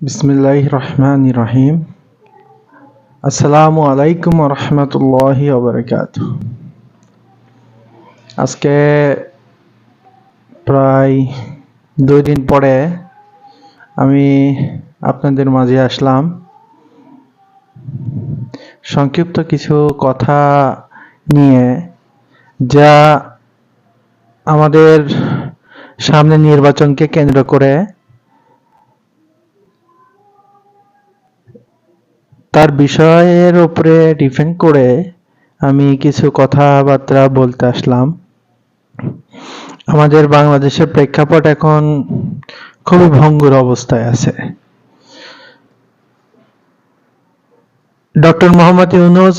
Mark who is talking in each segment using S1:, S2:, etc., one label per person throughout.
S1: বিসমিল্লাহ রহমান রহিম। আসসালামু আলাইকুম রহমতুল্লাহি ওবরাকাত আজকে প্রায় দুই দিন পরে আমি আপনাদের মাঝে আসলাম। সংক্ষিপ্ত কিছু কথা নিয়ে যা আমাদের সামনে নির্বাচনকে কেন্দ্র করে তার বিষয়ের উপরে ডিপেন্ড করে আমি কিছু কথাবার্তা বলতে আসলাম। আমাদের বাংলাদেশের প্রেক্ষাপট এখন খুবই ভঙ্গুর অবস্থায় আছে। ডক্টর মোহাম্মদ ইউনুস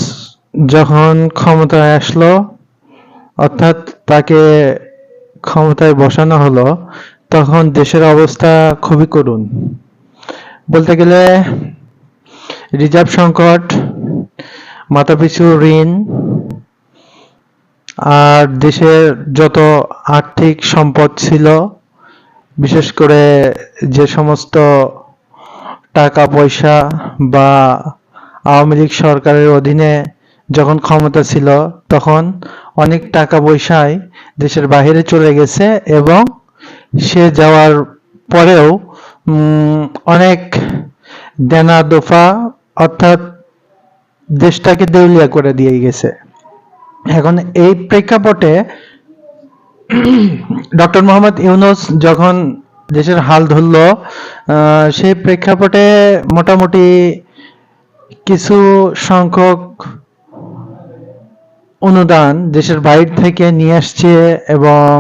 S1: যখন ক্ষমতায় আসলো, অর্থাৎ তাকে ক্ষমতায় বসানো হলো, তখন দেশের অবস্থা খুবই করুণ। বলতে গেলে রিজার্ভ সংকট, মাথাপিছু ঋণ, আর দেশের যত আর্থিক সম্পদ ছিল, বিশেষ করে যে সমস্ত টাকা পয়সা বা আওয়ামী লীগ সরকারের অধীনে যখন ক্ষমতা ছিল, তখন অনেক টাকা পয়সায় দেশের বাইরে চলে গেছে এবং সে যাওয়ার পরেও অনেক দেনা দোফা অর্থাৎ দেশটাকে দেউলিয়া করে দিয়ে গেছে। এখন এই প্রেক্ষাপটে ডক্টর মোহাম্মদ ইউনুস যখন দেশের হাল ধরল সেই প্রেক্ষাপটে মোটামুটি কিছু সংখ্যক অনুদান দেশের বাইরে থেকে নিয়ে আসছে এবং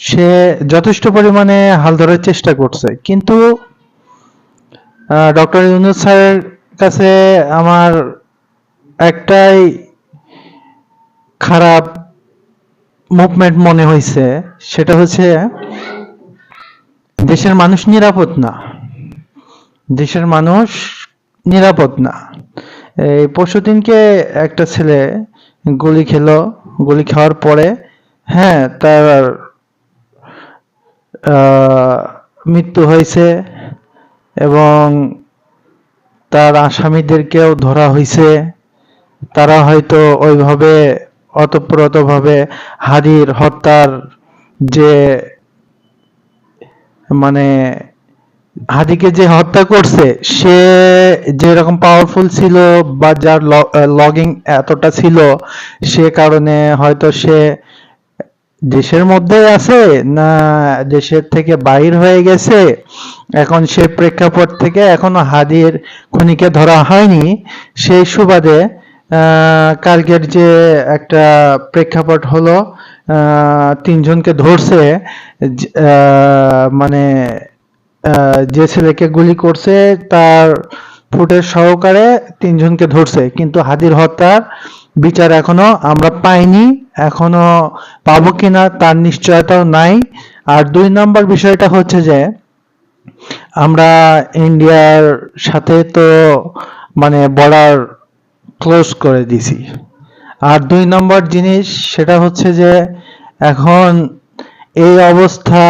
S1: সে যথেষ্ট পরিমাণে হাল ধরার চেষ্টা করছে। কিন্তু ডক্টর ইউনুস স্যারের কাছে আমার একটাই খারাপ মুভমেন্ট মনে হয়েছে সেটা হচ্ছে দেশের মানুষ নিরাপদ না। দেশের মানুষ নিরাপদ না। এই পরশুদিনকে একটা ছেলে গুলি খেলো, গুলি খাওয়ার পরে হ্যাঁ তার মৃত্যু হয়েছে। এবং তার আসামিদেরকেও ধরা হয়েছে তারা হয়তো ওইভাবে অতপ্রতভাবে হাদির হত্যার যে মানে হাদিকে যে হত্যা করছে, সে যেরকম পাওয়ারফুল ছিল বা যার লগিং এতটা ছিল, সে কারণে হয়তো সে দেশের মধ্যে আছে না দেশের থেকে বাইর হয়ে গেছে? এখন সে প্রেক্ষাপট থেকে এখনও হাদির খুনিকে ধরা হয়নি। সেই সুবাদে কালকের যে একটা প্রেক্ষাপট হলো তিনজনকে ধরছে মানে যে ছেলেকে গুলি করছে, তার ফুটের সহকারে তিনজনকে ধরছে, কিন্তু হাদির হত্যার বিচার এখনও আমরা পাইনি, এখনও পাবো কিনা তার নিশ্চয়তাও নাই। আর দুই নম্বর বিষয়টা হচ্ছে যে, আমরা ইন্ডিয়ার সাথে তো মানে বর্ডার ক্লোজ করে দিছি। আর দুই নম্বর জিনিস সেটা হচ্ছে যে, এখন এই অবস্থা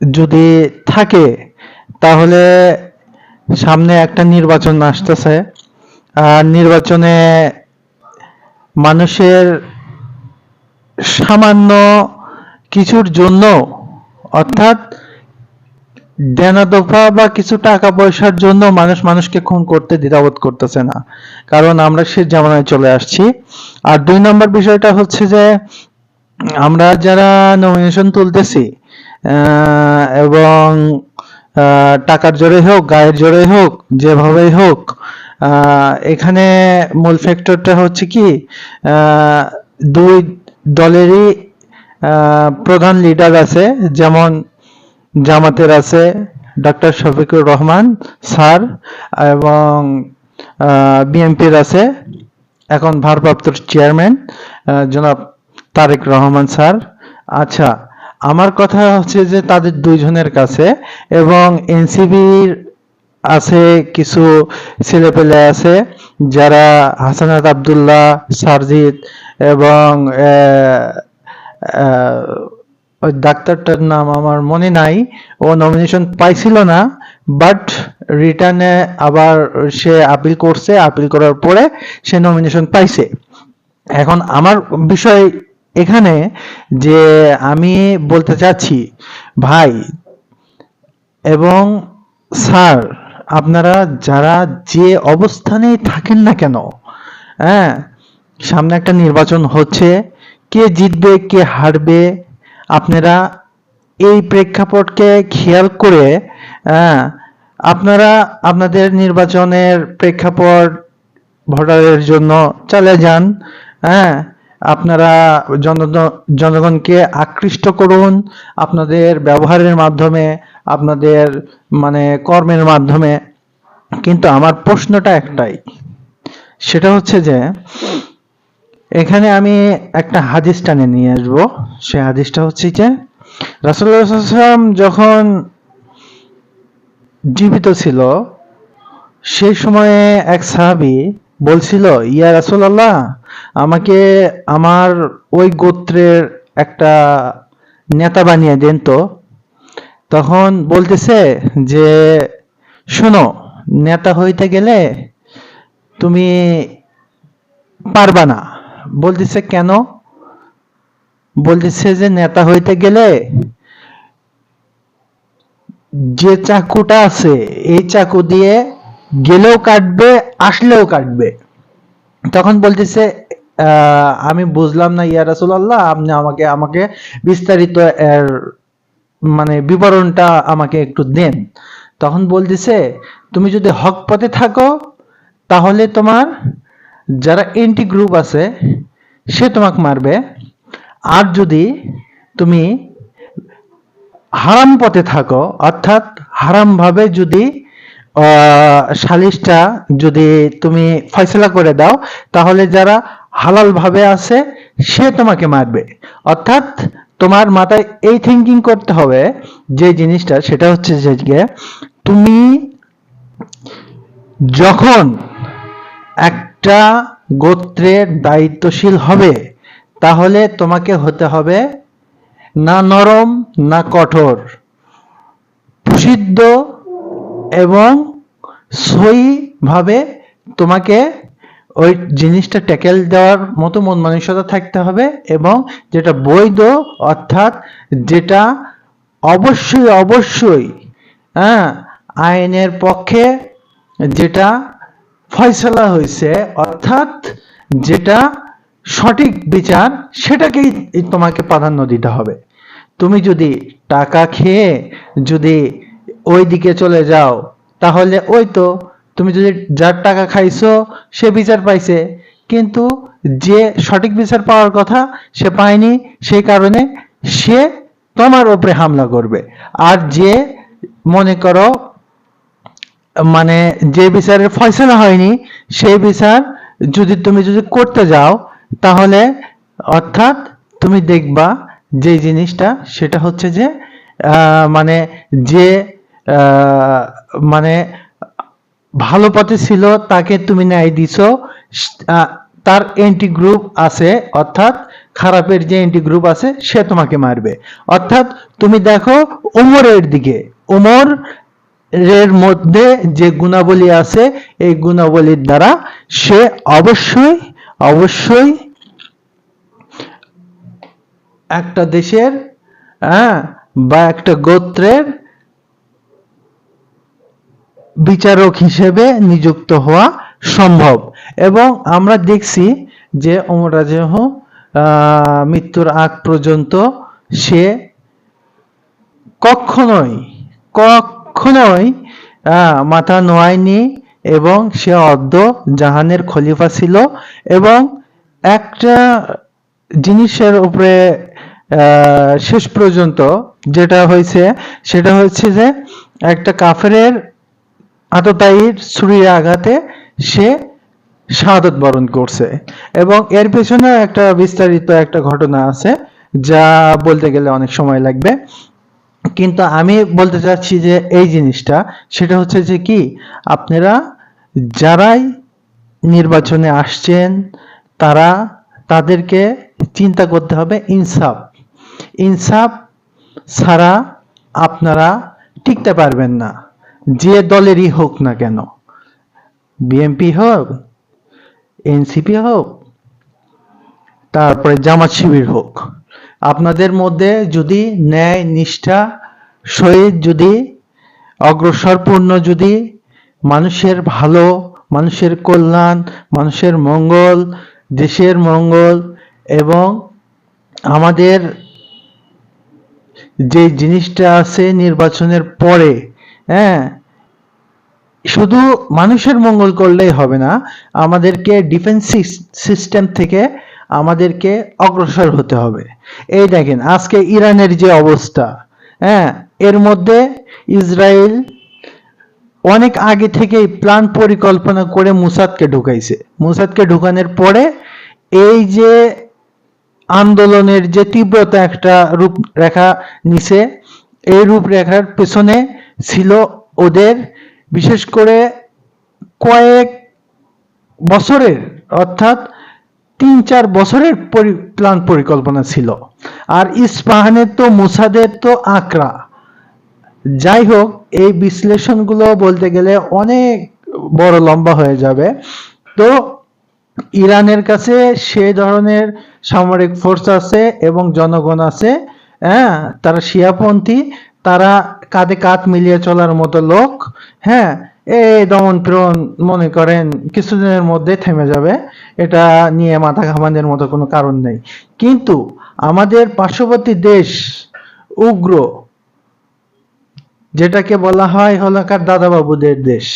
S1: যদি থাকে, তাহলে সামনে একটা নির্বাচন আসতেছে। আর নির্বাচনে মানুষের সামান্য কিছুর জন্য, অর্থাৎ দেনাদফা বা কিছু টাকা পয়সার জন্য মানুষ মানুষকে খুন করতে দ্বিধাবোধ করতেছে না। কারণ আমরা সে জামানায় চলে আসছি। আর দুই নম্বর বিষয়টা হচ্ছে যে, আমরা যারা নমিনেশন তুলতেছি এবং টাকার জোরে হোক, গায়ের জোরে হোক, যেভাবেই হোক এখানে মূল ফ্যাক্টরটা হচ্ছে কি দুই দলেরই প্রধান লিডার আছে, যেমন জামাতের আছে ডক্টর শফিকুর রহমান স্যার এবং বিএনপির আছে এখন ভারপ্রাপ্ত চেয়ারম্যান জনাব তারেক রহমান স্যার। আচ্ছা আমার কথা হচ্ছে যে তাদের দুইজনের কাছে এবং এনসিবির আছে, কিছু ছেলেপেলে আছে, যারা হাসানাত আব্দুল্লাহ, সারজিৎ এবং ওই ডাক্তারটার নাম আমার মনে নাই। ও নমিনেশন পাইছিল না বাট রিটার্নে আবার সে আপিল করছে। আপিল করার পরে সে নমিনেশন পাইছে। এখন আমার বিষয় এখানে যে আমি বলতে চাচ্ছি, ভাই এবং স্যার, আপনারা যারা যে অবস্থানেই থাকেন না কেন হ্যাঁ সামনে একটা নির্বাচন হচ্ছে, কে জিতবে, কে হারবে, আপনারা এই প্রেক্ষাপটকে খেয়াল করে হ্যাঁ আপনারা আপনাদের নির্বাচনের প্রেক্ষাপট, ভোটারের জন্য চলে যান হ্যাঁ আপনারা জন- জনগণকে আকৃষ্ট করুন, আপনাদের ব্যবহারের মাধ্যমে, আপনাদের মানে কর্মের মাধ্যমে। কিন্তু আমার প্রশ্নটা একটাই, সেটা হচ্ছে যে, এখানে আমি একটা হাদিস টানে নিয়ে আসব। সে হাদিসটা হচ্ছে যে রাসুল্লাহাম যখন জীবিত ছিল, সেই সময়ে এক সাহাবি বলছিল, ইয়া রাসুল আল্লাহ আমাকে আমার ওই গোত্রের একটা নেতা বানিয়ে দেন তো। তখন বলতেছে যে, শোনো, নেতা হইতে গেলে তুমি পারবা না। বলতেছে, কেন? বলতেছে যে, নেতা হইতে গেলে যে চাকুটা আছে, এই চাকু দিয়ে গেলেও কাটবে, আসলেও কাটবে। তখন বলতেছে আমি বুঝলাম না, ইয়া রাসুল আল্লাহ আপনি আমাকে আমাকে বিস্তারিত এর মানে বিবরণটা আমাকে একটু দেন। তখন বলতেছে, তুমি যদি হক পথে থাকো, তাহলে তোমার যারা এন্টি গ্রুপ আছে, সে তোমাকে মারবে। আর যদি তুমি হারাম পথে থাকো, অর্থাৎ হারাম ভাবে যদি সালিশটা যদি তুমি ফয়সলা করে দাও, তাহলে যারা হালাল ভাবে আছে, সে তোমাকে মারবে। অর্থাৎ তোমার মাথায় এই থিঙ্কিং করতে হবে, যে জিনিসটা, সেটা হচ্ছে যে তুমি যখন একটা গোত্রের দায়িত্বশীল হবে, তাহলে তোমাকে হতে হবে না নরম, না কঠোর, প্রসিদ্ধ এবং সই ভাবে তোমাকে ওই জিনিসটা ট্যাকেল দেওয়ার মতো মন মানসিকতা থাকতে হবে এবং যেটা বৈধ, অর্থাৎ যেটা অবশ্যই অবশ্যই হ্যাঁ আইনের পক্ষে যেটা ফয়সলা হয়েছে, অর্থাৎ যেটা সঠিক বিচার সেটাকেই তোমাকে প্রাধান্য দিতে হবে। তুমি যদি টাকা খেয়ে যদি ওই দিকে চলে যাও তাহলে ওই তো, তুমি যদি যার টাকা খাইছো, সে বিচার পাইছে। কিন্তু যে সঠিক বিচার পাওয়ার কথা সে পায়নি, সেই কারণে সে তোমার উপরে হামলা করবে। আর যে মনে করো মানে যে বিচারের ফয়সলা হয়নি, সেই বিচার যদি তুমি যদি করতে যাও, তাহলে অর্থাৎ তুমি দেখবা যে জিনিসটা, সেটা হচ্ছে যে মানে যে মানে ভালো পথে ছিল, তাকে তুমি ন্যায় দিছো। তার এন্টি গ্রুপ আছে, অর্থাৎ খারাপের যে এন্টি গ্রুপ আছে, সে তোমাকে মারবে। অর্থাৎ তুমি দেখো ওমরের দিকে ওমর এর মধ্যে যে গুণাবলী আছে, এই গুণাবলীর দ্বারা সে অবশ্যই অবশ্যই একটা দেশের হ্যাঁ বা একটা গোত্রের বিচারক হিসেবে নিযুক্ত হওয়া সম্ভব। এবং আমরা দেখছি যে ওমর রাজহ মৃত্যুর আগ পর্যন্ত সে কখনোই কখনোই মাথা নোয়ায়নি এবং সে অর্ধ জাহানের খলিফা ছিল এবং একটা জিনিসের উপরে শেষ পর্যন্ত যেটা হয়েছে, সেটা হচ্ছে যে একটা কাফেরের আততায়ীর ছুরির আঘাতে সে শাহাদত বরণ করছে। এবং এর পেছনে একটা বিস্তারিত একটা ঘটনা আছে, যা বলতে গেলে অনেক সময় লাগবে। কিন্তু আমি বলতে চাচ্ছি যে এই জিনিসটা, সেটা হচ্ছে যে কি, আপনারা যারাই নির্বাচনে আসছেন, তারা তাদেরকে চিন্তা করতে হবে ইনসাফ। ইনসাফ ছাড়া আপনারা টিকতে পারবেন না। যে দলেরই হোক না কেন, বিএনপি হোক, এনসিপি হোক, তারপরে জামাত শিবির হোক, আপনাদের মধ্যে যদি ন্যায়, নিষ্ঠা সহিত যদি, অগ্রসরপূর্ণ যদি, মানুষের ভালো, মানুষের কল্যাণ, মানুষের মঙ্গল, দেশের মঙ্গল এবং আমাদের যে জিনিসটা আছে নির্বাচনের পরে হ্যাঁ। শুধু মানুষের মঙ্গল করলেই হবে না, আমাদেরকে ডিফেন্স সিস্টেম থেকে আমাদেরকে অগ্রসর হতে হবে। এই দেখেন, আজকে ইরানের যে অবস্থা হ্যাঁ এর মধ্যে ইসরায়েল অনেক আগে থেকেই প্ল্যান পরিকল্পনা করে মুসাদকে ঢুকাইছে। মুসাদকে ঢুকানোর পরে এই যে আন্দোলনের যে তীব্রতা একটা রূপরেখা নিছে, এই রূপরেখার পেছনে ছিল ওদের বিশেষ করে কয়েক বছরের, অর্থাৎ তিন চার বছরের প্ল্যান পরিকল্পনা ছিল। আর ইস্পাহানের তো, মুসাদের তো আঁকড়া। যাই হোক, এই বিশ্লেষণগুলো বলতে গেলে অনেক বড় লম্বা হয়ে যাবে। তো ইরানের কাছে সে ধরনের সামরিক ফোর্স আছে এবং জনগণ আছে হ্যাঁ তারা শিয়াপন্থী, তারা কাঁধে কাঁধ মিলিয়ে চলার মতো লোক হ্যাঁ এই দমন পীড়ন মনে করেন কিছুদিনের মধ্যে থেমে যাবে। এটা নিয়ে মাথা ঘামানোর মতো কোনো কারণ নেই। কিন্তু আমাদের পার্শ্ববর্তী দেশ, উগ্র, যেটাকে বলা হয় হলাকার দাদাবাবুদের দেশ।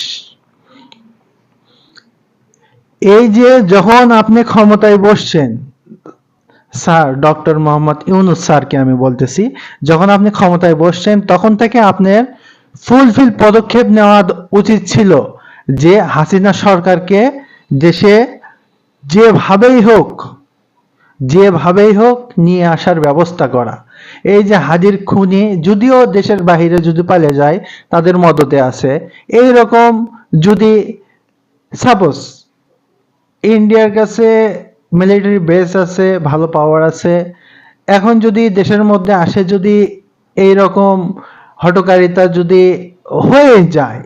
S1: এই যে যখন আপনি ক্ষমতায় বসছেন স্যার, ডক্টর মোহাম্মদ ইউনুস স্যারকে আমি বলতেছি, যখন আপনি ক্ষমতায় বসছেন, তখন থেকে আপনার ফুলফিল পদক্ষেপ নেওয়া উচিত ছিল যে হাসিনা সরকারকে দেশে যেভাবেই হোক যেভাবেই হোক নিয়ে আসার ব্যবস্থা করা। এই যে হাজির খুনি, যদিও দেশের বাহিরে যদি পালিয়ে যায়, তাদের মদতে আছে। এই রকম যদি সাপোজ ইন্ডিয়ার কাছে মিলিটারি বেস আছে, ভালো পাওয়ার আছে। এখন যদি দেশের মধ্যে আসে যদি এই রকম হটকারিতা যদি হয়ে যায়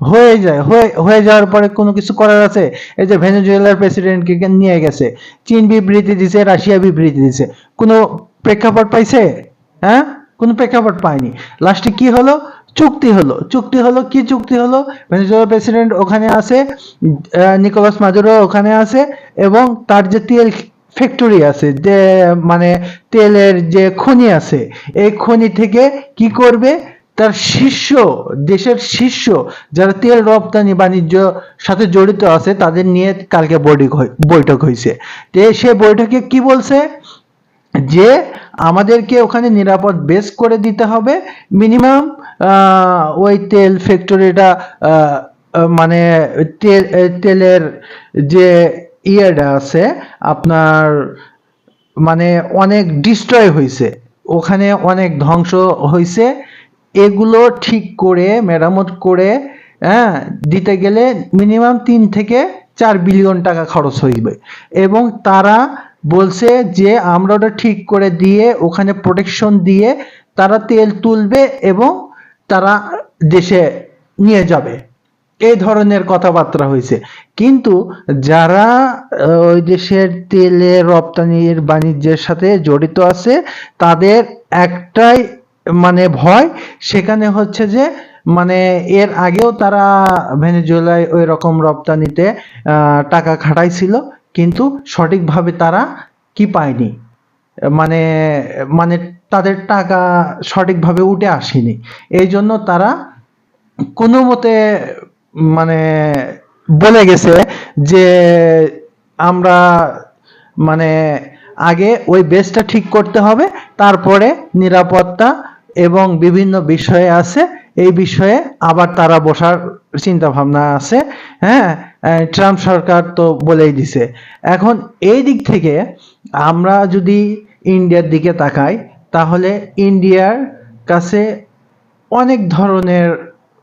S1: হয়ে যায়, হয়ে যাওয়ার পরে কোনো কিছু করার আছে? এই যে ভেনেজুয়েলার প্রেসিডেন্টকে নিয়ে গেছে, চীন বিবৃতি দিছে, রাশিয়া বিবৃতি দিছে। কোনো প্রেক্ষাপট পাইছে? হ্যাঁ? কোনো প্রেক্ষাপট পায়নি। লাস্টে কি হলো? চুক্তি হলো। চুক্তি হলো, কি চুক্তি হলো? ভেনেজুয়েলার প্রেসিডেন্ট ওখানে আছে নিকোলাস মাদুরো ওখানে আছে, এবং তার যে তেল ফ্যাক্টরি আছে, যে মানে তেলের যে খনি আছে, এই খনি থেকে কি করবে? তার শীর্ষ দেশের শীর্ষ যারা তেল রপ্তানি বাণিজ্য সাথে জড়িত আছে, তাদের নিয়ে কালকে বৈঠক বৈঠক হয়েছে সে বৈঠকে কি বলছে? যে আমাদেরকে ওখানে নিরাপদ বেস করে দিতে হবে মিনিমাম ওই তেল ফ্যাক্টরিটা মানে তেল তেলের যে ইয়েটা আছে, আপনার মানে অনেক ডিস্ট্রয় হয়েছে ওখানে অনেক ধ্বংস হয়েছে এগুলো ঠিক করে, মেরামত করে হ্যাঁ দিতে গেলে মিনিমাম তিন থেকে চার বিলিয়ন টাকা খরচ হইবে। এবং তারা বলছে যে, আমরা ওটা ঠিক করে দিয়ে, ওখানে প্রোটেকশন দিয়ে তারা তেল তুলবে এবং তারা দেশে নিয়ে যাবে। এই ধরনের কথাবার্তা হয়েছে। কিন্তু যারা ওই দেশের তেলের রপ্তানির বাণিজ্যের সাথে জড়িত আছে, তাদের একটাই মানে ভয়, সেখানে হচ্ছে যে মানে এর আগেও তারা ভেনেজুয়েলায় ওই রকম রপ্তানিতে টাকা খাটাইছিল। কিন্তু সঠিকভাবে তারা কি পায়নি? মানে মানে তাদের টাকা সঠিকভাবে উঠে আসেনি। এই জন্য তারা কোনো মতে মানে বলে গেছে যে আমরা মানে আগে ওই বেসটা ঠিক করতে হবে, তারপরে নিরাপত্তা এবং বিভিন্ন বিষয়ে আছে, এই বিষয়ে আবার তারা বসার চিন্তা ভাবনা আছে হ্যাঁ? ট্রাম্প সরকার তো বলেই দিছে। এখন এই দিক থেকে আমরা যদি ইন্ডিয়ার দিকে তাকাই, তাহলে ইন্ডিয়ার কাছে অনেক ধরনের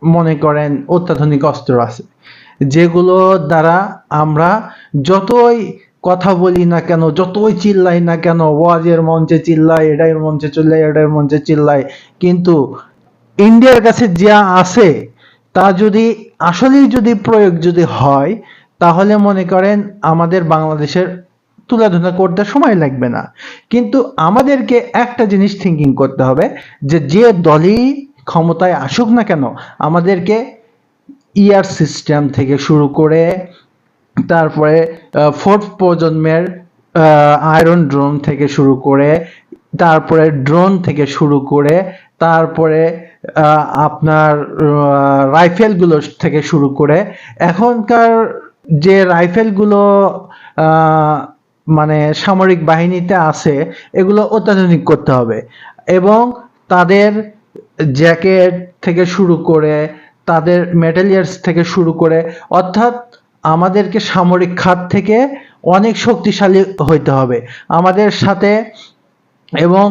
S1: মনে করেন অত্যাধুনিক অস্ত্র আছে, যেগুলো দ্বারা আমরা যতই কথা বলি না কেন, যতই চিল্লাই না কেন, ওয়াজের মঞ্চে চিল্লাই এটার মঞ্চে চিল্লাই এটার মঞ্চে চিল্লাই, কিন্তু ইন্ডিয়ার কাছে যা আছে তা যদি, আসলেই যদি প্রয়োগ যদি হয়, তাহলে মনে করেন আমাদের বাংলাদেশের তুলাধুলা করতে সময় লাগবে না। কিন্তু আমাদেরকে একটা জিনিস থিঙ্কিং করতে হবে, যে যে দলই ক্ষমতায় আসুক না কেন, আমাদেরকে ইয়ার সিস্টেম থেকে শুরু করে, তারপরে ফোর্থ প্রজন্মের আয়রন ড্রোন থেকে শুরু করে, তারপরে ড্রোন থেকে শুরু করে, তারপরে আপনার রাইফেলগুলো থেকে শুরু করে এখনকার যে রাইফেলগুলো মানে সামরিক বাহিনীতে আছে, এগুলো অত্যাধুনিক করতে হবে। এবং তাদের জ্যাকেট থেকে শুরু করে, তাদের মেটেরিয়ালস থেকে শুরু করে, অর্থাৎ আমাদেরকে সামরিক খাত থেকে অনেক শক্তিশালী হইতে হবে। আমাদের সাথে এবং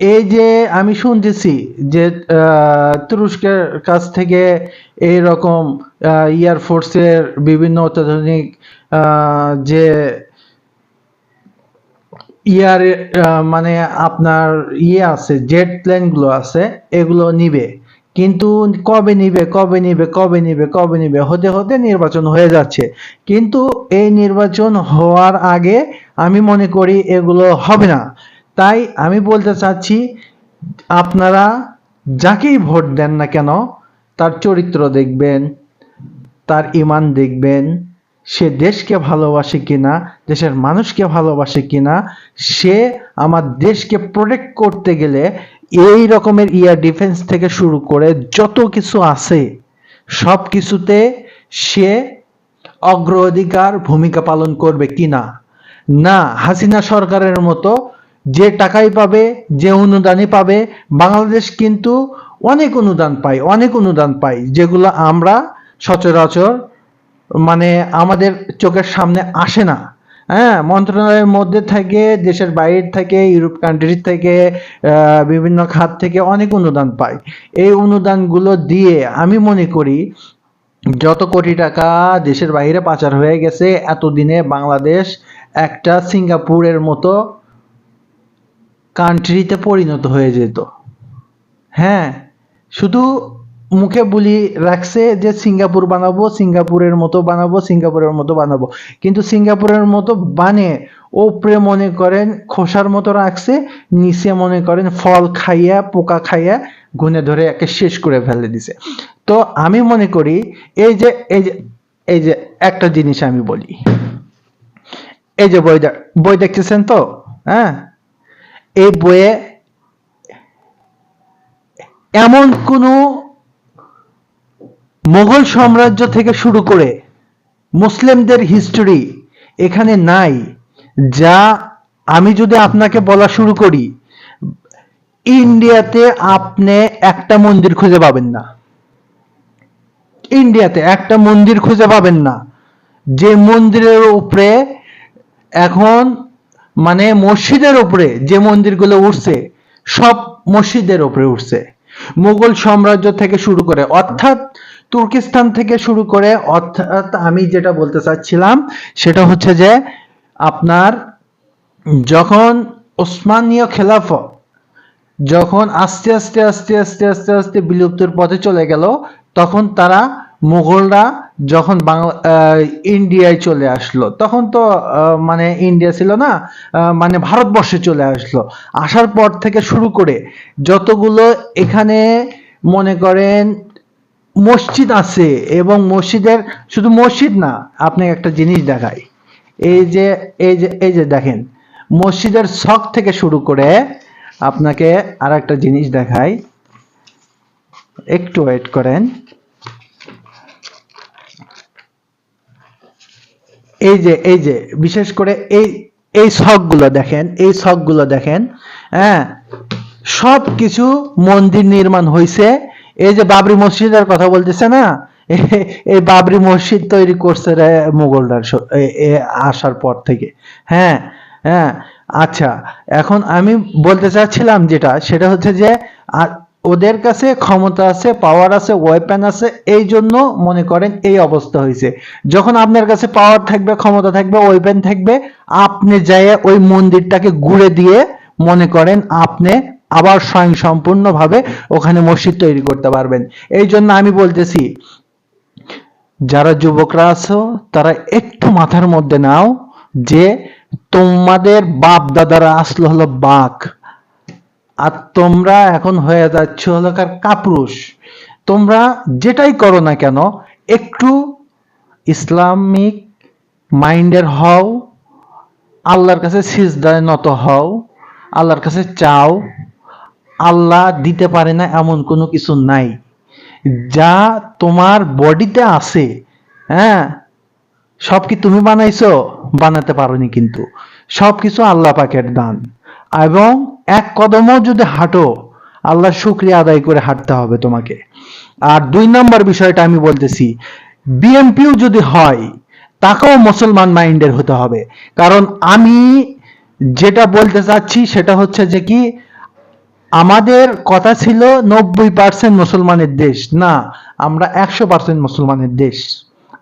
S1: এই যে আমি শুনতেছি যে তুরস্কের কাছ থেকে এই রকম এয়ার ফোর্সের বিভিন্ন অত্যাধুনিক যে ইয়ার মানে আপনার ইয়ে আছে জেট প্লেনগুলো আছে, এগুলো নিবে। কিন্তু কবে নিবে কবে নিবে কবে নিবে কবে নিবে, হতে হতে নির্বাচন হয়ে যাচ্ছে। কিন্তু এই নির্বাচন হওয়ার আগে আমি মনে করি এগুলো হবে না। তাই আমি বলতে চাচ্ছি, আপনারা যাকেই ভোট দেন না কেন, তার চরিত্র দেখবেন, তার ইমান দেখবেন, সে দেশকে ভালোবাসে কিনা, দেশের মানুষকে ভালোবাসে কিনা, সে আমার দেশকে প্রোটেক্ট করতে গেলে এই রকমের ইয়ার ডিফেন্স থেকে শুরু করে যত কিছু আছে, সব কিছুতে সে অগ্রাধিকার ভূমিকা পালন করবে কিনা। না, হাসিনা সরকারের মতো যে টাকাই পাবে, যে অনুদানই পাবে, বাংলাদেশ কিন্তু অনেক অনুদান পায়, অনেক অনুদান পায়, যেগুলো আমরা সচরাচর মানে আমাদের চোখের সামনে আসে না। হ্যাঁ মন্ত্রণালয়ের মধ্যে থেকে, দেশের বাইরে থেকে, ইউরোপ কান্ট্রি থেকে বিভিন্ন খাত থেকে অনেক অনুদান পায়। এই অনুদানগুলো দিয়ে আমি মনে করি, যত কোটি টাকা দেশের বাইরে পাচার হয়ে গেছে, এতদিনে বাংলাদেশ একটা সিঙ্গাপুরের মতো কান্ট্রিতে পরিণত হয়ে যেত। হ্যাঁ শুধু মুখে বলি রাখছে যে সিঙ্গাপুর বানাবো, সিঙ্গাপুরের মতো বানাবো, সিঙ্গাপুরের মতো বানাবো। কিন্তু সিঙ্গাপুরের মতো বানে, ওপরে মনে করেন খোসার মতো রাখছে, নিচে মনে করেন ফল খাইয়া, পোকা খাইয়া গুনে ধরে একে শেষ করে ফেলে দিছে। তো আমি মনে করি এই যে এই যে এই যে একটা জিনিস আমি বলি। এই যে বই বই দেখতেছেন তো? হ্যাঁ? এই বইয়ে এমন কোনো মোগল সাম্রাজ্য থেকে শুরু করে মুসলিমদের হিস্টোরি এখানে নাই, যা আমি যদি আপনাকে বলা শুরু করি, ইন্ডিয়াতে আপনি একটা মন্দির খুঁজে পাবেন না। ইন্ডিয়াতে একটা মন্দির খুঁজে পাবেন না। যে মন্দিরের উপরে এখন মানে মসজিদের উপরে যে মন্দিরগুলো উঠছে, সব মসজিদের উপরে উঠছে। মুঘল সাম্রাজ্য থেকে শুরু করে, অর্থাৎ তুর্কিস্তান থেকে শুরু করে, অর্থাৎ আমি যেটা বলতে চাচ্ছিলাম, সেটা হচ্ছে যে আপনার যখন ওসমানীয় খেলাফত যখন আস্তে আস্তে আস্তে আস্তে আস্তে আস্তে বিলুপ্তির পথে চলে গেল, তখন তারা মুঘলরা যখন বাংলা ইন্ডিয়ায় চলে আসলো, তখন তো মানে ইন্ডিয়া ছিল না মানে ভারতবর্ষে চলে আসলো। আসার পর থেকে শুরু করে যতগুলো এখানে মনে করেন মসজিদ আছে, এবং মসজিদের শুধু মসজিদ না আপনাকে একটা জিনিস দেখাই। এই যে এই যে এই যে দেখেন, মসজিদের শখ থেকে শুরু করে আপনাকে আর একটা জিনিস দেখাই। একটু ওয়েট করেন। এই যে এই যে, বিশেষ করে এই এই ছকগুলো দেখেন, এই ছকগুলো দেখেন হ্যাঁ সব কিছু মন্দির নির্মাণ হয়েছে এই যে বাবরি মসজিদের কথা বলতেছে না? এই বাবরি মসজিদ তৈরি করছে রে মুঘলরা আসার পর থেকে। হ্যাঁ হ্যাঁ আচ্ছা এখন আমি বলতে চাচ্ছিলাম যেটা, সেটা হচ্ছে যে ওদের কাছে ক্ষমতা আছে পাওয়ার আছে ওয়েপেন আছে, এই জন্য মনে করেন এই অবস্থা হয়েছে। যখন আপনার কাছে পাওয়ার থাকবে, ক্ষমতা থাকবে ওয়েপেন থাকবে, আপনি যায় ওই মন্দিরটাকে ঘুরে দিয়ে মনে করেন আপনি আবার স্বয়ং সম্পূর্ণভাবে ওখানে মসজিদ তৈরি করতে পারবেন। এই জন্য আমি বলতেছি, যারা যুবকরা আছো, তারা একটু মাথার মধ্যে নাও যে তোমাদের বাপ দাদারা আসলো হলো বাঘ। আর তোমরা এখন হয়ে যাচ্ছ হলো কার কাপুরুষ। তোমরা যেটাই করো না কেন, একটু ইসলামিক মাইন্ডের হও, আল্লাহর কাছে সিজদায় নত হও, আল্লাহর কাছে চাও, আল্লাহ দিতে পারে না এমন কোনো কিছু নাই। যা তোমার বডিতে আছে হ্যাঁ সব কি তুমি বানাইছো, বানাতে পারোনি কিন্তু। সব কিছু আল্লাহ পাকের দান। এবং এক কদমও যদি হাঁটো, আল্লাহ শুক্রিয়া আদায় করে হাঁটতে হবে তোমাকে। আর দুই নম্বর বিষয়টা আমি বলতেছি, বিএমপিও যদি হয়, তাকেও মুসলমান মাইন্ডের হতে হবে। কারণ আমি যেটা বলতে চাচ্ছি সেটা হচ্ছে যে কি, আমাদের কথা ছিল নব্বই পার্সেন্ট মুসলমানের দেশ। না, আমরা একশো পার্সেন্ট মুসলমানের দেশ।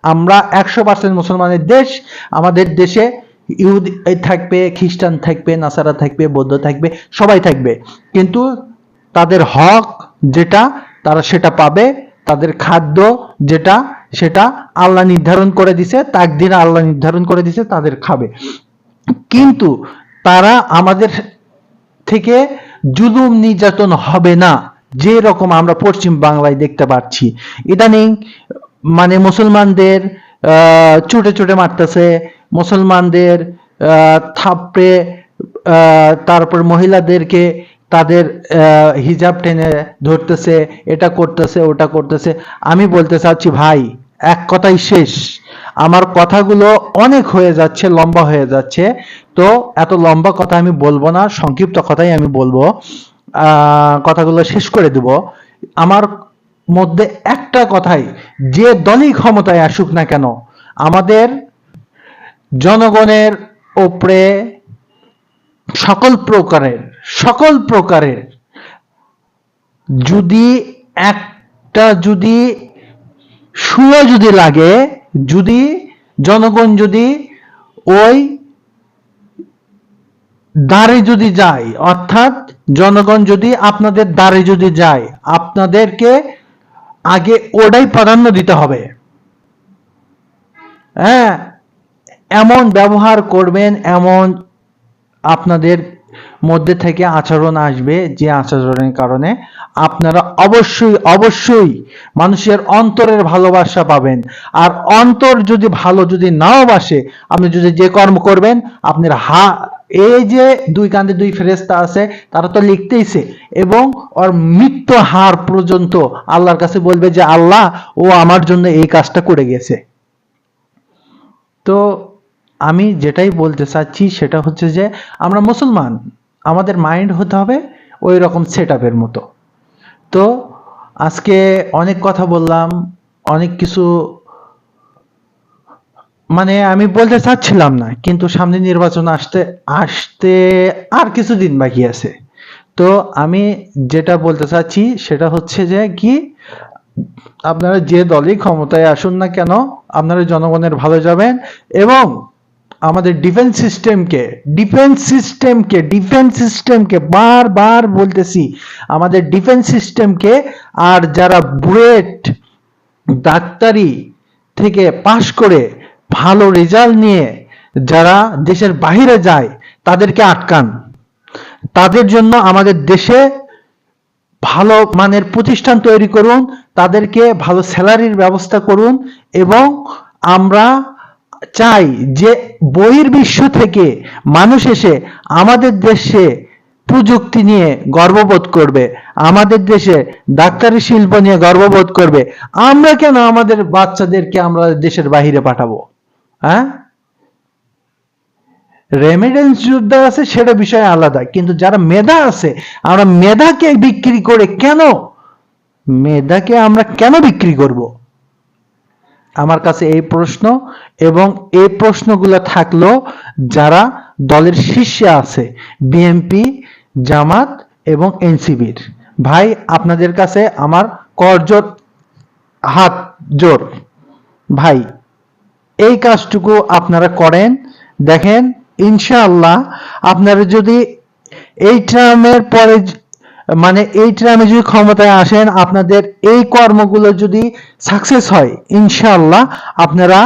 S1: আমরা একশো পার্সেন্ট মুসলমানের দেশ, আমাদের দেশে ইহুদি থাকবে খ্রিস্টান থাকবে নাসারা থাকবে বৌদ্ধ থাকবে সবাই থাকবে। কিন্তু তাদের হক যেটা তারা সেটা পাবে। তাদের খাদ্য যেটা সেটা আল্লাহ নির্ধারণ করে দিছে তাকদিন আল্লাহ নির্ধারণ করে দিছে তাদের খাবে। কিন্তু তারা আমাদের থেকে জুলুম নির্যাতন হবে না যে রকম আমরা পশ্চিম বাংলায় দেখতে পাচ্ছি। ইদানিং মানে মুসলমানদের আহ, চুটে চুটে মারতেছে মুসলমানদের থাপড়ে তারপর মহিলাদেরকে তাদের হিজাব টেনে ধরতেছে, এটা করতেছে, ওটা করতেছে। আমি বলতে চাচ্ছি, ভাই, এক কথাই শেষ। আমার কথাগুলো অনেক হয়ে যাচ্ছে, লম্বা হয়ে যাচ্ছে। তো এত লম্বা কথা আমি বলব না, সংক্ষিপ্ত কথাই আমি বলব। কথাগুলো শেষ করে দেব। আমার মধ্যে একটা কথাই, যে দলই ক্ষমতায় আসুক না কেন, আমাদের জনগণের ওপরে সকল প্রকারের সকল প্রকারের, যদি একটা যদি সুয় যদি লাগে, যদি জনগণ যদি ওই দ্বারে যদি যায়, অর্থাৎ জনগণ যদি আপনাদের দ্বারে যদি যায়, আপনাদেরকে আগে ওটাই প্রাধান্য দিতে হবে। হ্যাঁ? এমন ব্যবহার করবেন, এমন আপনাদের মধ্যে থেকে আচরণ আসবে যে আচরণের কারণে আপনারা অবশ্যই অবশ্যই মানুষের অন্তরের ভালোবাসা পাবেন। আর অন্তর যদি ভালো যদি নাও বাসে, আপনি যদি যে কর্ম করবেন, আপনার হা এই যে দুই কান্দে দুই ফেরেস্তা আছে, তারা তো লিখতেইছে। এবং ওর মৃত্যু হার পর্যন্ত আল্লাহর কাছে বলবে যে, আল্লাহ, ও আমার জন্য এই কাজটা করে গেছে। তো আমি যেটাই বলতে চাচ্ছি সেটা হচ্ছে যে আমরা মুসলমান, আমাদের মাইন্ড হতে হবে ওই রকম সেট আপের মতো। তো আজকে অনেক কথা বললাম, অনেক কিছু মানে আমি বলতে চাচ্ছিলাম না, কিন্তু সামনে নির্বাচন আসতে আসতে আর কিছুদিন বাকি আছে। তো আমি যেটা বলতে চাচ্ছি সেটা হচ্ছে যে কি, আপনারা যে দলই ক্ষমতায় আসুন না কেন, আপনারা জনগণের ভালো যাবেন এবং আমাদের ডিফেন্স সিস্টেমকে ডিফেন্স সিস্টেমকে ডিফেন্স সিস্টেমকে বারবার বলতেছি, আমাদের ডিফেন্স সিস্টেমকে আর যারা বুয়েট ডাক্তারি থেকে পাশ করে ভালো রেজাল্ট নিয়ে যারা দেশের বাইরে যায়, তাদেরকে আটকান। তাদের জন্য আমাদের দেশে ভালো মানের প্রতিষ্ঠান তৈরি করুন, তাদেরকে ভালো স্যালারির ব্যবস্থা করুন এবং আমরা চাই যে বহির্বিশ্ব থেকে মানুষ এসে আমাদের দেশে প্রযুক্তি নিয়ে গর্ববোধ করবে, আমাদের দেশে ডাক্তারি শিল্প নিয়ে গর্ববোধ করবে। আমরা কেন আমাদের বাচ্চাদেরকে আমরা দেশের বাইরে পাঠাবো? হ্যাঁ? রেমিডেন্স যোদ্ধা আছে, সেটা বিষয় আলাদা। কিন্তু যারা মেধা আছে, আমরা মেধাকে বিক্রি করে কেন? মেধাকে আমরা কেন বিক্রি করব? আমার কাছে এই প্রশ্ন এবং এই প্রশ্নগুলো থাকল যারা দলের শীর্ষে আছে বিএনপি জামাত এবং এনসিবির ভাই, আপনাদের কাছে আমার করজোর হাত জোর। ভাই, এই কাজটুকু আপনারা করেন, দেখেন, ইনশাআল্লাহ আপনারা যদি এই টার্মের পরে মানে এই ট্রামে যদি ক্ষমতায় আসেন, আপনাদের এই কর্মগুলো যদি সাকসেস হয় ইনশাল্লাহ আপনারা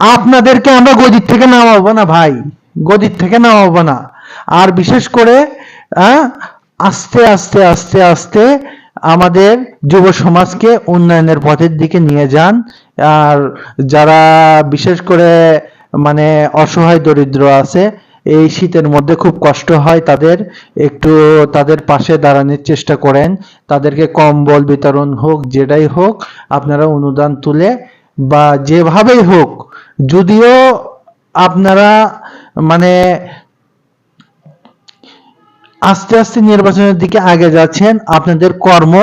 S1: আপনাদেরকে আমরা গদির থেকে নামাবো না ভাই, গদির থেকে নামাবো না। আর বিশেষ করে আস্তে আস্তে আস্তে আস্তে আমাদের যুব সমাজকে উন্নয়নের পথের দিকে নিয়ে যান। আর যারা বিশেষ করে মানে অসহায়, দরিদ্র আছে এই শীতের মধ্যে খুব কষ্ট হয় তাদের। একটু তাদের পাশে দাঁড়ানোর চেষ্টা করেন। তাদেরকে কম্বল, বিতরণ হোক, যেটাই হোক, আপনারা অনুদান তুলে বা যেভাবেই হোক, যদিও আপনারা মানে আস্তে আস্তে নির্বাচনের দিকে আগে যাচ্ছেন, আপনাদের কর্ম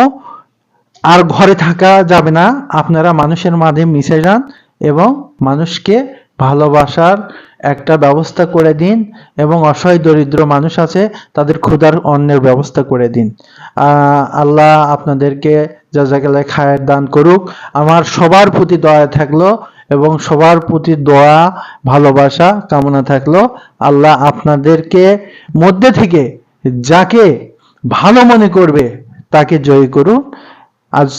S1: আর ঘরে থাকা যাবে না। আপনারা মানুষের মাঝে মিশে যান এবং মানুষকে ভালোবাসার একটা ব্যবস্থা করে দিন এবং অসহায় দরিদ্র মানুষ আছে, তাদের ক্ষুধার অন্নের ব্যবস্থা করে দিন। আল্লাহ আপনাদেরকে জাজাকাল্লাহ খায়ের দান করুক। আমার সবার প্রতি দয়া থাকল এবং সবার প্রতি দয়া, ভালোবাসা, কামনা থাকল। আল্লাহ আপনাদেরকে মধ্যে থেকে যাকে ভালো মনে করবে তাকে জয়ী করুন। আজ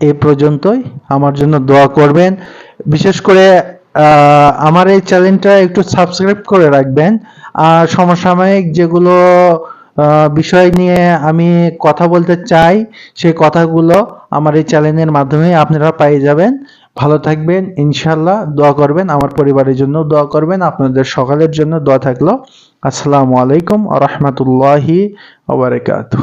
S1: এ পর্যন্তই। আমার জন্য দোয়া করবেন। বিশেষ করে আমার এই চ্যানেলটা একটু সাবস্ক্রাইব করে রাখবেন। আর সমসাময়িক যেগুলো বিষয় নিয়ে আমি কথা বলতে চাই সেই কথাগুলো আমার এই চ্যানেলের মাধ্যমে আপনারা পেয়ে যাবেন। ভালো থাকবেন ইনশাল্লাহ দোয়া করবেন আমার পরিবারের জন্য দোয়া করবেন, আপনাদের সকালের জন্য দোয়া থাকল। আসসালামু আলাইকুম আ রহমতুল্লাহি ওবরাকাতুহ